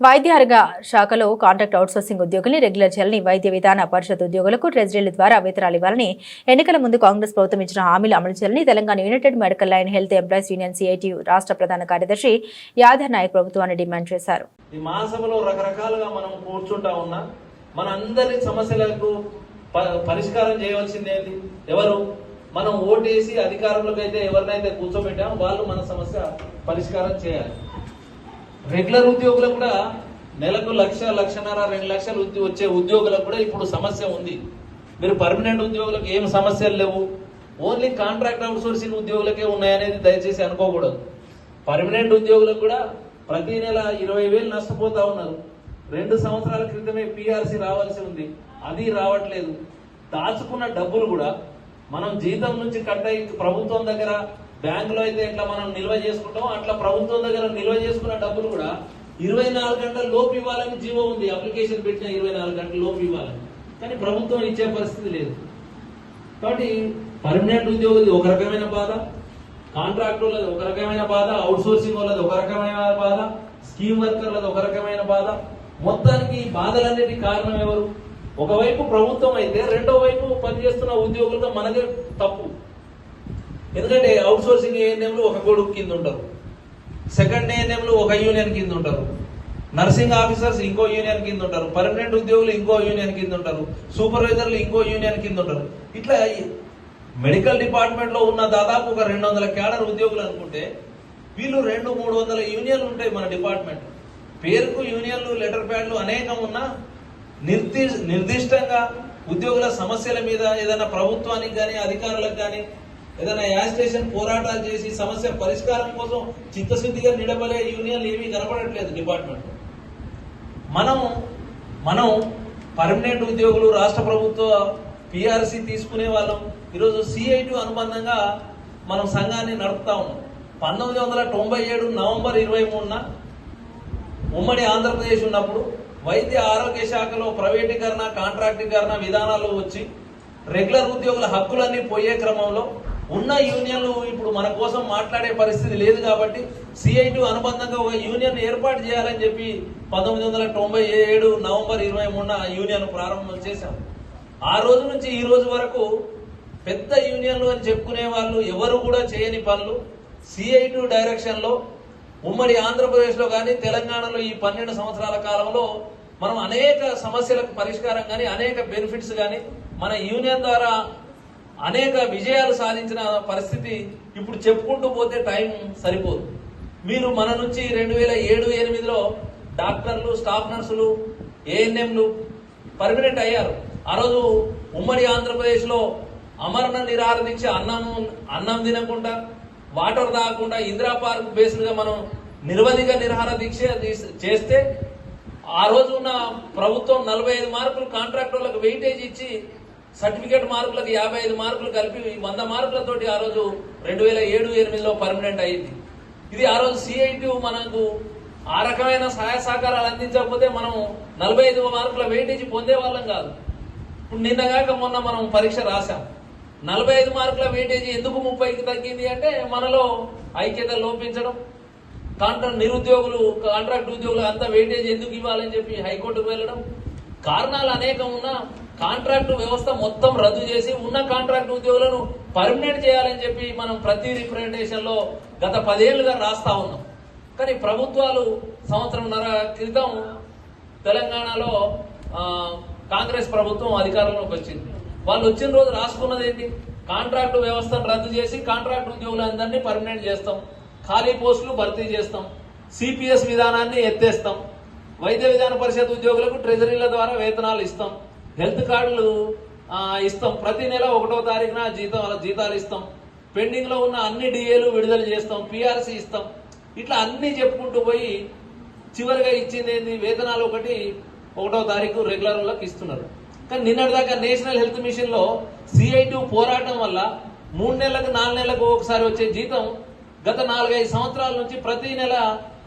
వైద్యారోగ్య శాఖలో contract outsourcing ఉద్యోగుల్ని regular చేయాలని వైద్య విధాన పరిషత్ ఉద్యోగులకు ట్రెజరీల ద్వారా వేతనాలు ఇవ్వాలని ఎన్నికల ముందు కాంగ్రెస్ ప్రభుత్వం ఇచ్చిన హామీలు అమలు చేయాలని Telangana united medical line health employees union CIT రాష్ట్ర ప్రధాన కార్యదర్శి యాదవ్ నాయక్ ప్రభుత్వాన్ని డిమాండ్ చేశారు. ఈ మహాసభలో రకరకాలుగా మనం కూర్చుంటా ఉన్నా మన అందరి సమస్యలకు పరిష్కారం చేయవలసిందేంటి ఎవరు? మనం ఓటేసి అధికారంలోకి అయితే ఎవరినైతే కూర్చోబెట్టామో వాళ్ళు మన సమస్య పరిష్కారం చేయాలి. రెగ్యులర్ ఉద్యోగులకు కూడా నెలకు లక్ష లక్షన్నర రెండు లక్షలు వచ్చే ఉద్యోగులకు కూడా ఇప్పుడు సమస్య ఉంది. మీరు పర్మనెంట్ ఉద్యోగులకు ఏం సమస్యలు లేవు? ఓన్లీ కాంట్రాక్ట్ అవుట్సోర్సింగ్ ఉద్యోగులకే ఉన్నాయనేది దయచేసి అనుకోకూడదు. పర్మనెంట్ ఉద్యోగులకు కూడా ప్రతి నెల ఇరవై వేలు నష్టపోతా ఉన్నారు. రెండు సంవత్సరాల క్రితమే పిఆర్సి రావాల్సి ఉంది. అది రావట్లేదు. దాచుకున్న డబ్బులు కూడా మనం జీతం నుంచి కట్ అయ్యి ప్రభుత్వం దగ్గర బ్యాంకులో అయితే ఎట్లా మనం నిల్వ చేసుకుంటాం అట్లా ప్రభుత్వం దగ్గర నిల్వ చేసుకున్న డబ్బులు కూడా ఇరవై నాలుగు గంటల లోపు ఇవ్వాలని జీవో ఉంది. అప్లికేషన్ పెట్టిన ఇరవై నాలుగు గంటల లోపు ఇవ్వాలని. కానీ ప్రభుత్వం ఇచ్చే పరిస్థితి లేదు. కాబట్టి పర్మనెంట్ ఉద్యోగులది ఒక రకమైన బాధ కాంట్రాక్ట్ వాళ్ళది ఒక రకమైన బాధ అవుట్ సోర్సింగ్ వాళ్ళది ఒక రకమైన బాధ స్కీమ్ వర్కర్లది ఒక రకమైన బాధ. మొత్తానికి ఈ బాధలన్నిటి కారణం ఎవరు? ఒకవైపు ప్రభుత్వం అయితే రెండో వైపు పనిచేస్తున్న ఉద్యోగులతో మనదే తప్పు. ఎందుకంటే అవుట్ సోర్సింగ్ ఏఎన్ఎంలు ఒక కొడుకు కింద ఉంటారు సెకండ్ ఏఎన్ఎంలు ఒక యూనియన్ కింద ఉంటారు నర్సింగ్ ఆఫీసర్స్ ఇంకో యూనియన్ కింద ఉంటారు పర్మనెంట్ ఉద్యోగులు ఇంకో యూనియన్ కింద ఉంటారు సూపర్వైజర్లు ఇంకో యూనియన్ కింద ఉంటారు ఇట్లా మెడికల్ డిపార్ట్మెంట్లో ఉన్న దాదాపు ఒక రెండు వందల క్యాడర్ ఉద్యోగులు అనుకుంటే వీళ్ళు రెండు మూడు వందల యూనియన్లు ఉంటాయి మన డిపార్ట్మెంట్ పేరుకు యూనియన్లు లెటర్ ప్యాడ్లు అనేకం ఉన్నా నిర్ది నిర్దిష్టంగా ఉద్యోగుల సమస్యల మీద ఏదైనా ప్రభుత్వానికి కానీ అధికారులకు కానీ ఏదైనా యాజిటేషన్ పోరాటాలు చేసి సమస్య పరిష్కారం కోసం చిత్తశుద్ధిగా నిలబడే యూనియన్లు ఏమీ కనపడట్లేదు డిపార్ట్మెంట్. మనం మనం పర్మనెంట్ ఉద్యోగులు రాష్ట్ర ప్రభుత్వ పిఆర్సి తీసుకునే వాళ్ళం. ఈరోజు సిఐటి అనుబంధంగా మనం సంఘాన్ని నడుపుతా ఉన్నాం. పంతొమ్మిది వందల తొంభై ఏడు నవంబర్ ఇరవై మూడున ఉమ్మడి ఆంధ్రప్రదేశ్ ఉన్నప్పుడు వైద్య ఆరోగ్య శాఖలో ప్రైవేటీకరణ కాంట్రాక్టీకరణ విధానాలు వచ్చి రెగ్యులర్ ఉద్యోగుల హక్కులన్నీ పోయే క్రమంలో ఉన్న యూనియన్లు ఇప్పుడు మన కోసం మాట్లాడే పరిస్థితి లేదు కాబట్టి సిఐటి అనుబంధంగా ఒక యూనియన్ ఏర్పాటు చేయాలని చెప్పి పంతొమ్మిది వందల తొంభై ఏడు నవంబర్ ఇరవై మూడున యూనియన్ ప్రారంభం చేశాం. ఆ రోజు నుంచి ఈ రోజు వరకు పెద్ద యూనియన్లు అని చెప్పుకునే వాళ్ళు ఎవరు కూడా చేయని పనులు. సిఐటి డైరెక్షన్లో ఉమ్మడి ఆంధ్రప్రదేశ్లో కానీ తెలంగాణలో ఈ పన్నెండు సంవత్సరాల కాలంలో మనం అనేక సమస్యలకు పరిష్కారం కానీ అనేక బెనిఫిట్స్ కానీ మన యూనియన్ ద్వారా అనేక విజయాలు సాధించిన పరిస్థితి ఇప్పుడు చెప్పుకుంటూ పోతే టైం సరిపోదు. మీరు మన నుంచి రెండు వేల ఏడు ఎనిమిదిలో డాక్టర్లు స్టాఫ్ నర్సులు ఏఎన్ఎంలు పర్మినెంట్ అయ్యారు. ఆ రోజు ఉమ్మడి ఆంధ్రప్రదేశ్లో అమరణ నిరాహార దీక్ష అన్నం అన్నం తినకుండా వాటర్ తాగకుండా ఇందిరా పార్క్ బేస్డ్గా మనం నిరవధిక నిరాహార దీక్ష చేస్తే ఆ రోజు ఉన్న ప్రభుత్వం నలభై ఐదు మార్కులు కాంట్రాక్టర్లకు వెయిటేజ్ ఇచ్చి సర్టిఫికేట్ మార్కులకు యాభై ఐదు మార్కులు కలిపి వంద మార్కులతోటి ఆ రోజు రెండు వేల ఏడు ఎనిమిదిలో పర్మనెంట్ అయింది. ఇది ఆ రోజు సిఐటి మనకు ఆ రకమైన సహాయ సహకారాలు అందించకపోతే మనం నలభై ఐదు మార్కుల వెయిటేజ్ పొందే వాళ్ళం కాదు. ఇప్పుడు నిన్నగాక మొన్న మనం పరీక్ష రాశాం. నలభై ఐదు మార్కుల వెయిటేజ్ ఎందుకు ముప్పైకి తగ్గింది అంటే మనలో ఐక్యత లోపించడం కాంట్రాక్ట్ నిరుద్యోగులు కాంట్రాక్ట్ ఉద్యోగులు అంతా వెయిటేజ్ ఎందుకు ఇవ్వాలని చెప్పి హైకోర్టుకు వెళ్ళడం కారణాలు అనేకం ఉన్నా కాంట్రాక్టు వ్యవస్థ మొత్తం రద్దు చేసి ఉన్న కాంట్రాక్ట్ ఉద్యోగులను పర్మనెంట్ చేయాలని చెప్పి మనం ప్రతి రిప్రజెంటేషన్లో గత పదేళ్ళుగా రాస్తా ఉన్నాం. కానీ ప్రభుత్వాలు సంవత్సరంన్నర క్రితం తెలంగాణలో కాంగ్రెస్ ప్రభుత్వం అధికారంలోకి వచ్చింది. వాళ్ళు వచ్చిన రోజు రాసుకున్నది ఏంటి? కాంట్రాక్టు వ్యవస్థను రద్దు చేసి కాంట్రాక్ట్ ఉద్యోగులందరినీ పర్మనెంట్ చేస్తాం. ఖాళీ పోస్టులు భర్తీ చేస్తాం. సిపిఎస్ విధానాన్ని ఎత్తేస్తాం. వైద్య విధాన పరిషత్ ఉద్యోగులకు ట్రెజరీల ద్వారా వేతనాలు ఇస్తాం. హెల్త్ కార్డులు ఇస్తాం. ప్రతి నెల ఒకటో తారీఖున జీతం జీతాలు ఇస్తాం. పెండింగ్లో ఉన్న అన్ని డిఏలు విడుదల చేస్తాం. పిఆర్సీ ఇస్తాం. ఇట్లా అన్నీ చెప్పుకుంటూ పోయి చివరిగా ఇచ్చింది ఏంది? వేతనాలు ఒకటి ఒకటో తారీఖు రెగ్యులర్ వాళ్ళకి ఇస్తున్నారు. కానీ నిన్నటిదాకా నేషనల్ హెల్త్ మిషన్లో సిఐటి పోరాటం వల్ల మూడు నెలలకు నాలుగు నెలలకు ఒకసారి వచ్చే జీతం గత నాలుగైదు సంవత్సరాల నుంచి ప్రతి నెల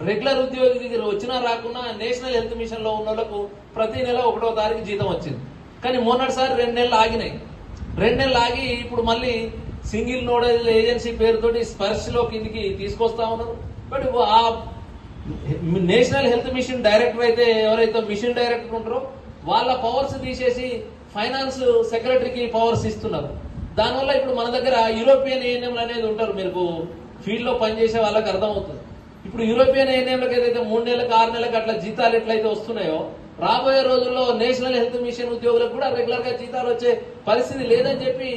రెగ్యులర్ ఉద్యోగి వచ్చినా రాకున్నా నేషనల్ హెల్త్ మిషన్లో ఉన్న వాళ్ళకు ప్రతి నెల ఒకటో తారీఖు జీతం వచ్చింది. కానీ మొన్నటిసారి రెండు నెలలు ఆగినాయి. రెండు నెలలు ఆగి ఇప్పుడు మళ్ళీ సింగిల్ నోడల్ ఏజెన్సీ పేరుతోటి స్పర్శలో కిందికి తీసుకొస్తా ఉన్నారు. బట్ ఆ నేషనల్ హెల్త్ మిషన్ డైరెక్టర్ అయితే ఎవరైతే మిషన్ డైరెక్టర్ ఉంటారో వాళ్ళ పవర్స్ తీసేసి ఫైనాన్స్ సెక్రటరీకి పవర్స్ ఇస్తున్నారు. దానివల్ల ఇప్పుడు మన దగ్గర యూరోపియన్ ఏఎన్ఎంలు అనేది ఉంటారు. మీకు ఫీల్డ్లో పనిచేసే వాళ్ళకి అర్థమవుతుంది. ఇప్పుడు యూరోపియన్ ఏఎన్ఎంలకు ఏదైతే మూడు నెలలకు ఆరు నెలలకు అట్లా జీతాలు ఎట్లయితే వస్తున్నాయో రాబోయే రోజుల్లో నేషనల్ హెల్త్ మిషన్ ఉద్యోగులకు కూడా రెగ్యులర్గా జీతాలు వచ్చే పరిస్థితి లేదని చెప్పి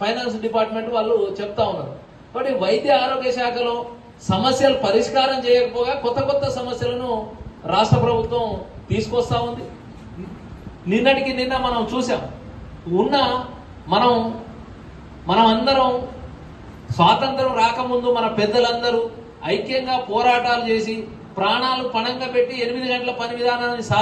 ఫైనాన్స్ డిపార్ట్మెంట్ వాళ్ళు చెప్తా ఉన్నారు. కాబట్టి వైద్య ఆరోగ్య శాఖలో సమస్యలు పరిష్కారం చేయకపోగా కొత్త కొత్త సమస్యలను రాష్ట్ర ప్రభుత్వం తీసుకొస్తా ఉంది. నిన్నటికి నిన్న మనం చూసాం ఉన్న మనం మనం అందరం స్వాతంత్రం రాకముందు మన పెద్దలందరూ ఐక్యంగా పోరాటాలు చేసి ప్రాణాలు పణంగా పెట్టి ఎనిమిది గంటల పని విధానాన్ని